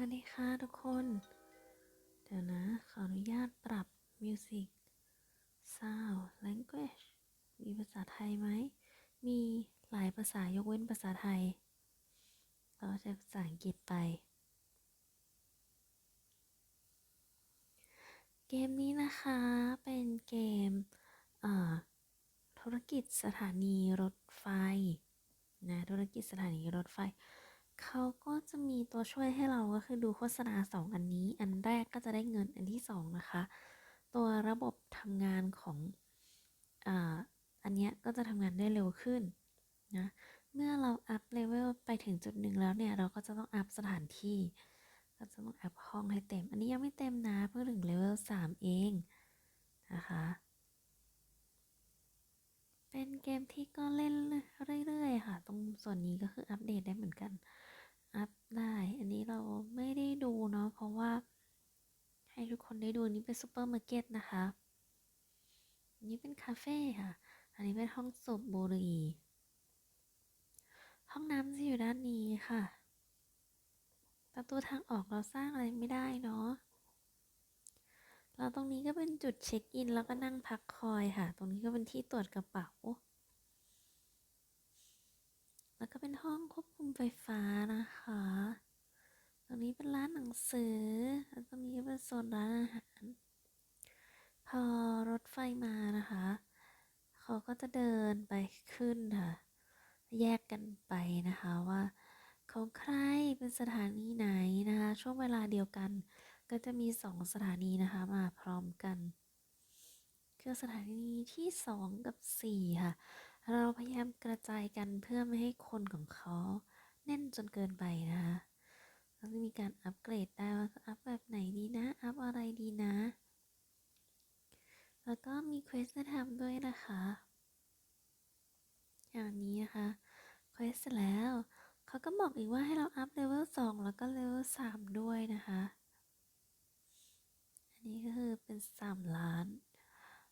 วัสดีค่ะทุกคน เดี๋ยวนะ ขออนุญาตปรับ Music Sound Language มีภาษาไทยไหม มีหลายภาษายกเว้นภาษาไทย เราใช้ภาษาอังกฤษไป เกมนี้นะคะเป็นเกมเธุรกิจสถานีรถไฟนะธุรกิจสถานีรถไฟ เขาก็จะมีตัวช่วยให้เราก็คือดูโฆษณาสองอันนี้ อันแรกก็จะได้เงินอันที่สองนะคะ ตัวระบบทำงานของอ่าอันเนี้ยก็จะทำงานได้เร็วขึ้นนะเมื่อเราอัพเลเวลไปถึงจุดหนึ่งแล้วเนี่ย เราก็จะต้องอัพสถานที่ ก็จะต้องอัพห้องให้เต็ม อันนี้ยังไม่เต็มนะเพิ่งถึงเลเวลสามเองนะคะเป็นเกมที่ก็เล่นเรื่อยๆค่ะ ตรงส่วนนี้ก็คืออัปเดตได้เหมือนกัน อัพได้ อันนี้เราไม่ได้ดูเนาะเพราะว่า ให้ทุกคนได้ดูนี้เป็นซูเปอร์มาร์เก็ตนะคะนนี้เป็นคาเฟ่ค่ะ อันนี้เป็นห้องสูบบุหรี่ห้องน้ำจะอยู่ด้านนี้ค่ะ ประตูทางออกเราสร้างอะไรไม่ได้เนาะเราตรงนี้ก็เป็นจุดเช็คอินแล้วก็นั่งพักคอยค่ะ ตรงนี้ก็เป็นที่ตรวจกระเป๋า แล้วก็เป็นห้องควบคุมไฟฟ้านะคะ ตรงนี้เป็นร้านหนังสือ แล้วตรงนี้เป็นโซนร้านอาหาร พอรถไฟมานะคะ เขาก็จะเดินไปขึ้นค่ะ แยกกันไปนะคะว่า ของใครเป็นสถานีไหนนะคะ ช่วงเวลาเดียวกัน ก็จะมีสองสถานีนะคะมาพร้อมกัน คือสถานีที่สองกับสี่ค่ะ เราพยายามกระจายกันเพื่อไม่ให้คนของเขาแน่นจนเกินไปนะคะเราจะมีการอัปเกรดได้ว่าจะอัพแบบไหนดีนะ อัพอะไรดีนะ แล้วก็มีเควสให้ทำด้วยนะคะ อย่างนี้นะคะเควสแล้วเขาก็บอกอีกว่าให้เราอัพเลเวลสองแล้วก็เลเวลสามด้วยนะคะ อันนี้ก็คือเป็นสามล้าน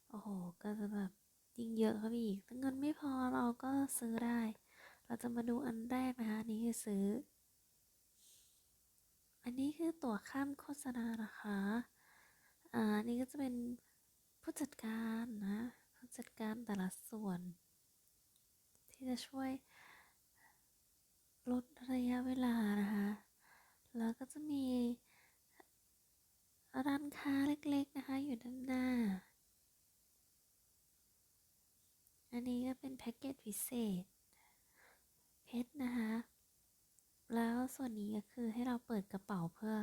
โอ้โห ก็จะแบบ ยิ่งเยอะเข้าไปอีกถ้าเงินไม่พอเราก็ซื้อได้ เราจะมาดูอันแรกนะคะอันนี้คือซื้อ อันนี้คือตั๋วข้ามโฆษณานะคะอ่าอันนี้ก็จะเป็นผู้จัดการนะผู้จัดการแต่ละส่วน ที่จะช่วยลดระยะเวลานะคะ แล้วก็จะมีร้านค้าเล็กๆนะคะอยู่ด้านหน้า อันนี้ก็เป็นแพ็กเกจพิเศษ เพชรนะคะ แล้วส่วนนี้ก็คือให้เราเปิดกระเป๋าเพื่อ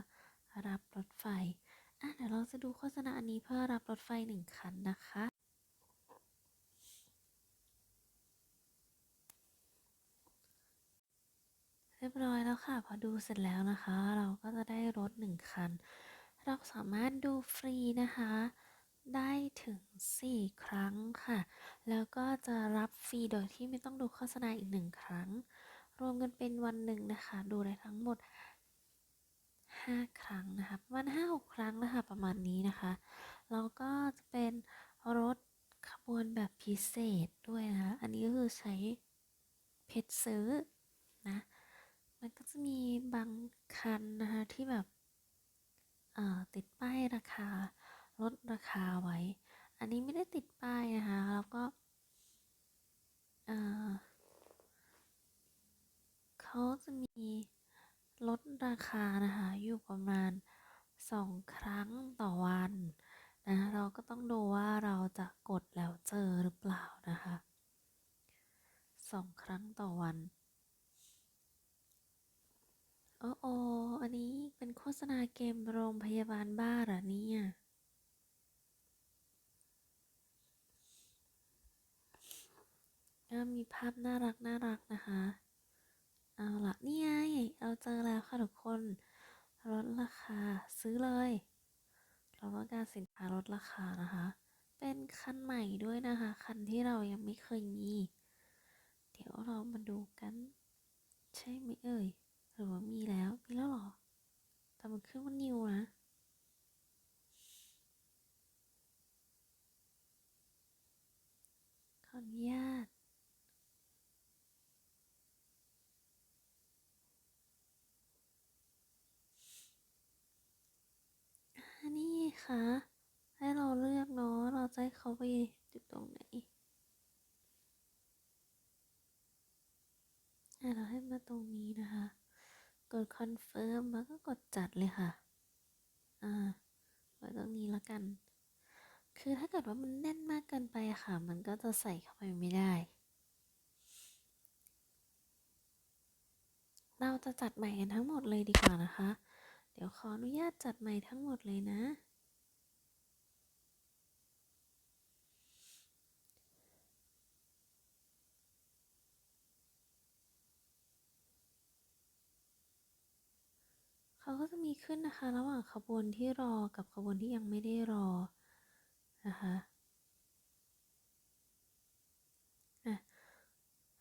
รับรถไฟ อะเดี๋ยวเราจะดูโฆษณาอันนี้เพื่อรับรถไฟหนึ่งคันนะคะเรียบร้อยแล้วค่ะ พอดูเสร็จแล้วนะคะ เราก็จะได้รถหนึ่งคัน เราสามารถดูฟรีนะคะ ได้ถึง 4 ครั้งค่ะ แล้วก็จะรับฟรีโดยที่ไม่ต้องดูโฆษณาอีกหนึ่งครั้ง รวมกันเป็นวันหนึ่งนะคะ ดูได้ทั้งหมด 5 ครั้งนะคะประมาณ5-6 ครั้งนะคะ ประมาณนี้นะคะ แล้วก็จะเป็นรถขบวนแบบพิเศษด้วยนะคะ อันนี้ก็คือใช้เพชรซื้อนะ มันก็จะมีบางคันนะคะที่แบบติดป้ายราคา ลดราคาไว้ อันนี้ไม่ได้ติดป้ายนะคะ แล้วก็เขาจะมีลดราคานะคะ อยู่ประมาณสองครั้งต่อวันนะเราก็ต้องดูว่าเราจะกดแล้วเจอหรือเปล่านะคะสองครั้งต่อวันโอ้โออันนี้เป็นโฆษณาเกมโรงพยาบาลบ้าเหรอเนี่ย ก็มีภาพน่ารักน่ารักนะคะ เอาละนี่ไงเราเจอแล้วค่ะทุกคนลดราคาซื้อเลยเราต้องการสินค้าลดราคานะคะ เป็นคันใหม่ด้วยนะคะ คันที่เรายังไม่เคยมี เดี๋ยวเรามาดูกัน ใช่ไหมเอ่ย หรือว่ามีแล้ว มีแล้วหรอ แต่มันขึ้นว่านิวนะขออนุญาต น คะ ให้เราเลือกเนาะเราจะให้เขาไปจุดตรงไหนเราให้มาตรงนี้นะคะ กดคอนเฟิร์มแล้วก็กดจัดเลยค่ะ อ่าไว้ตรงนี้แล้วกัน คือถ้าเกิดว่ามันแน่นมากเกินไปค่ะ มันก็จะใส่เข้าไปไม่ได้ เราจะจัดใหม่กันทั้งหมดเลยดีกว่านะคะ เดี๋ยวขออนุญาตจัดใหม่ทั้งหมดเลยนะ เขาก็จะมีขึ้นนะคะ ระหว่างขบวนที่รอกับขบวนที่ยังไม่ได้รอนะคะ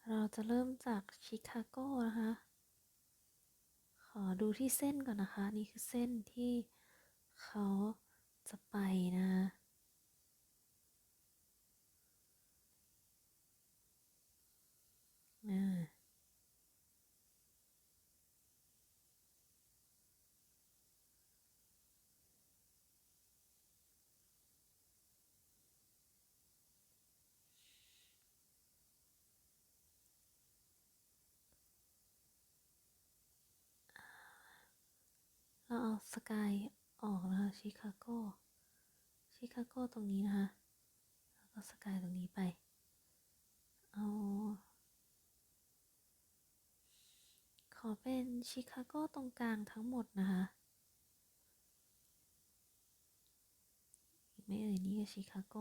เราจะเริ่มจากชิคาโกนะคะ ขอดูที่เส้นก่อนนะคะ นี่คือเส้นที่เขาจะไปนะคะอ่า เราเอาสกายออกนะคะชิคาโกชิคาโกตรงนี้นะคะ แล้วก็สกายตรงนี้ไป เอา ขอเป็นชิคาโกตรงกลางทั้งหมดนะคะไม่เอ่ยนี่ก็ชิคาโก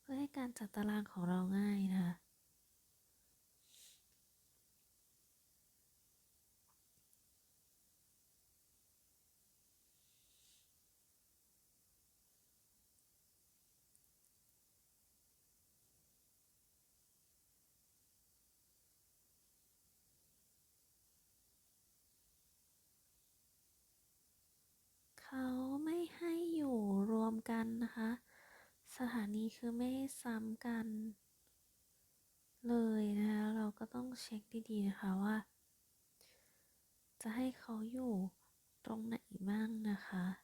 เพื่อให้การจัดตารางของเราง่ายนะคะ เขาไม่ให้อยู่รวม กันนะคะ สถานีคือไม่ให้ซ้ำกัน เลยนะคะ เราก็ต้องเช็คดีๆนะคะว่า จะให้เขาอยู่ตรงไหนบ้างนะคะ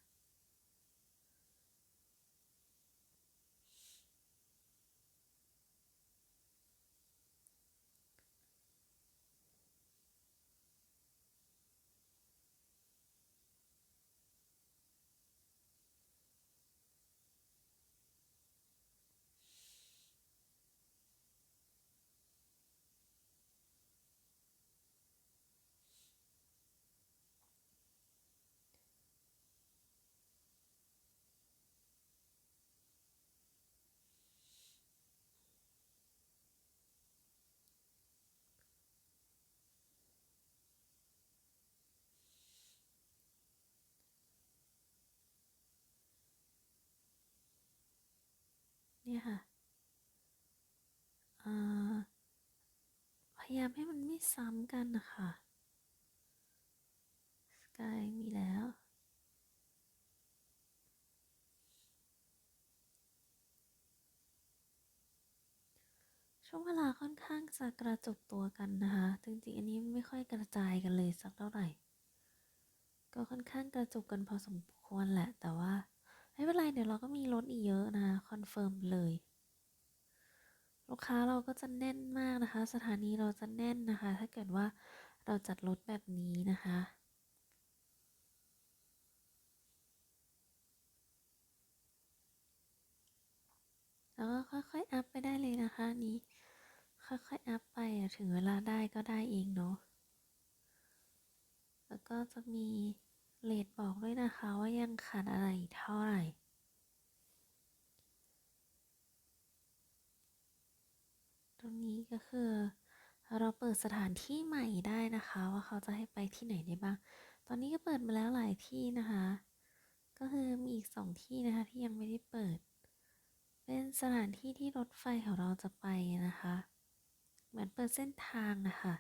เนี่ยค่ะอ่าพยายามให้มันไม่ซ้ำกันนะคะสกายมีแล้วช่วงเวลาค่อนข้างจะกระจุกตัวกันนะคะ จริงๆ อันนี้ไม่ค่อยกระจายกันเลยสักเท่าไหร่ ก็ค่อนข้างกระจุกกันพอสมควรแหละ แต่ว่า ไม่เป็นไรเดี๋ยวเราก็มีรถอีกเยอะนะคะคอนเฟิร์มเลย ลูกค้าเราก็จะแน่นมากนะคะ สถานีเราจะแน่นนะคะ ถ้าเกิดว่าเราจัดรถแบบนี้นะคะแล้วก็ค่อยๆ อัพไปได้เลยนะคะนี้ ค่อยๆ อัพไปถึงเวลาได้ก็ได้เองเนาะ แล้วก็จะมี เลทบอกด้วยนะคะว่ายังขาดอะไรอีกเท่าไหร่ ตรงนี้ก็คือ เราเปิดสถานที่ใหม่ได้นะคะ ว่าเขาจะให้ไปที่ไหนได้บ้าง ตอนนี้ก็เปิดมาแล้วหลายที่นะคะ ก็คือมีอีกสองที่นะคะที่ยังไม่ได้เปิด เป็นสถานที่ที่รถไฟของเราจะไปนะคะ เหมือนเปิดเส้นทางนะคะ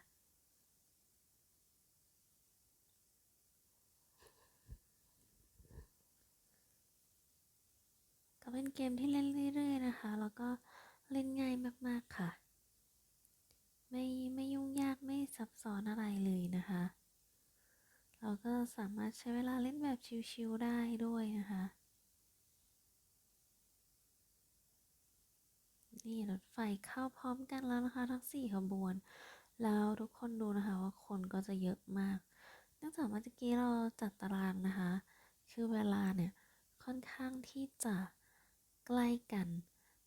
เป็นเกมที่เล่นเรื่อย ๆ นะคะ แล้วก็เล่นง่ายมากๆค่ะ ไม่ไม่ยุ่งยากไม่ซับซ้อนอะไรเลยนะคะ เราก็สามารถใช้เวลาเล่นแบบชิลๆได้ด้วยนะคะ นี่รถไฟเข้าพร้อมกันแล้วนะคะ ทั้งสี่ขบวน แล้วทุกคนดูนะคะว่าคนก็จะเยอะมากเนื่องจากเมื่อกี้เราจัดตารางนะคะ คือเวลาเนี่ยค่อนข้างที่จะ ใกล้กัน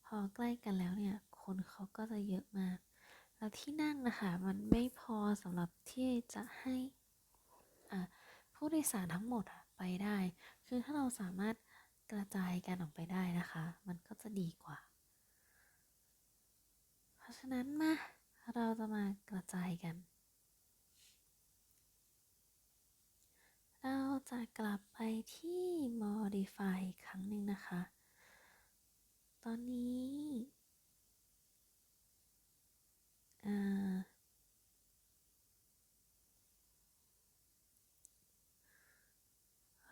พอใกล้กันแล้วเนี่ย คนเขาก็จะเยอะมาก แล้วที่นั่งนะคะ มันไม่พอสำหรับที่จะให้ผู้โดยสารทั้งหมดไปได้ คือถ้าเราสามารถกระจายกันออกไปได้นะคะ มันก็จะดีกว่า เพราะฉะนั้นมาเราจะมากระจายกัน เราจะกลับไปที่ modify อีกครั้งหนึ่งนะคะ ตอนนี้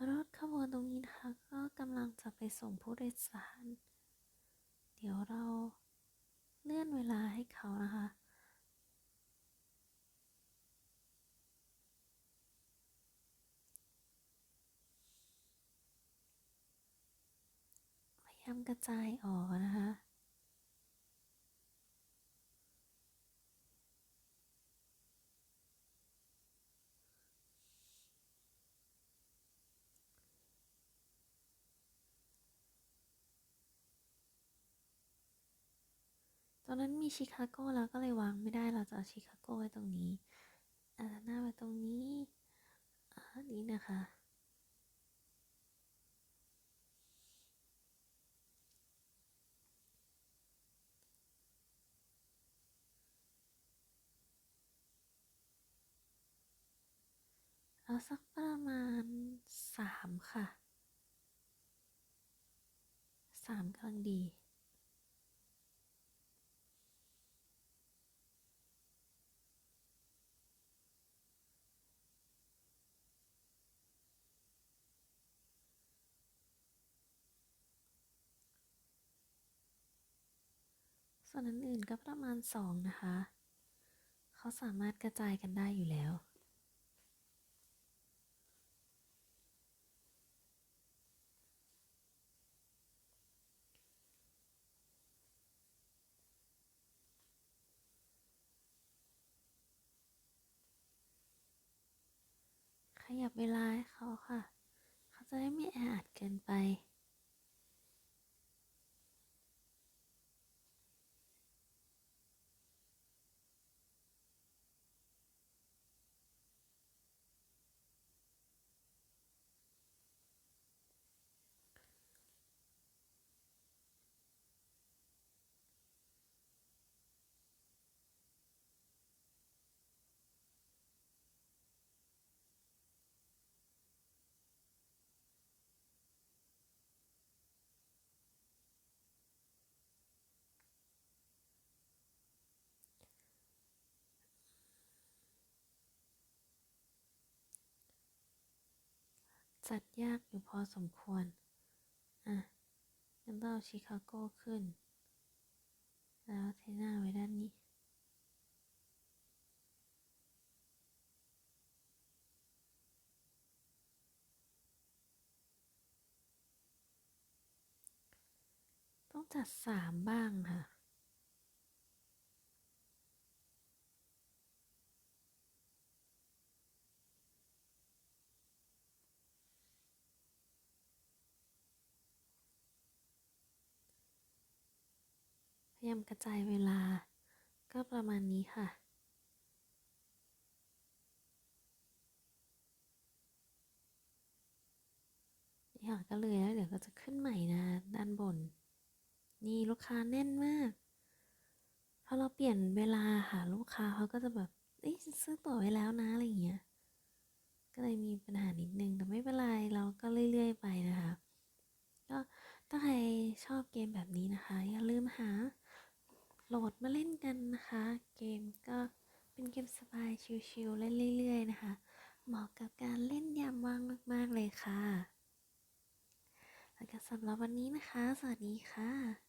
รถขบวนตรงนี้นะคะก็กำลังจะไปส่งผู้โดยสาร เดี๋ยวเราเลื่อนเวลาให้เขานะคะ พ ยายามกระจายออกนะคะตอนนั้นมีชิคาโก้แล้วก็เลยวางไม่ได้เราจะเอาชิคาโก้ไว้ตรงนี้อาหน้าไว้ตรงนี้อันนี้นะคะ เอาสักประมาณสามค่ะสามกำลังดี ส่วนอื่นๆก็ประมาณสองนะคะ เขาสามารถกระจายกันได้อยู่แล้ว ยับเวลาให้เขาค่ะ เขาจะได้ไม่แออัดเกินไป จัดยากอยู่พอสมควร อะงั้นเอาชิคาโกขึ้น แล้วเทหน้าไว้ด้านนี้ต้องจัดสามบ้างค่ะ พยายามกระจายเวลา ก็ประมาณนี้ค่ะนี่ค่ะก็เลยแล้วเดี๋ยวก็จะขึ้นใหม่นะ ด้านบน นี่ลูกค้าแน่นมากพอเราเปลี่ยนเวลาค่ะลูกค้าเขาก็จะแบบเอ้ยซื้อตั๋วไว้แล้วนะอะไรอย่างเงี้ยก็เลยมีปัญหานิดนึงแต่ไม่เป็นไรเราก็เรื่อย ๆ ไปนะคะก็ถ้าใครชอบเกมแบบนี้นะคะ อย่าลืมหา โหลดมาเล่นกันนะคะ เกมก็เป็นเกมสบายชิลๆเล่นเรื่อย ๆ นะคะ เหมาะกับการเล่นยามว่างมาก ๆ เลยค่ะแล้วก็สำหรับวันนี้นะคะ สวัสดีค่ะ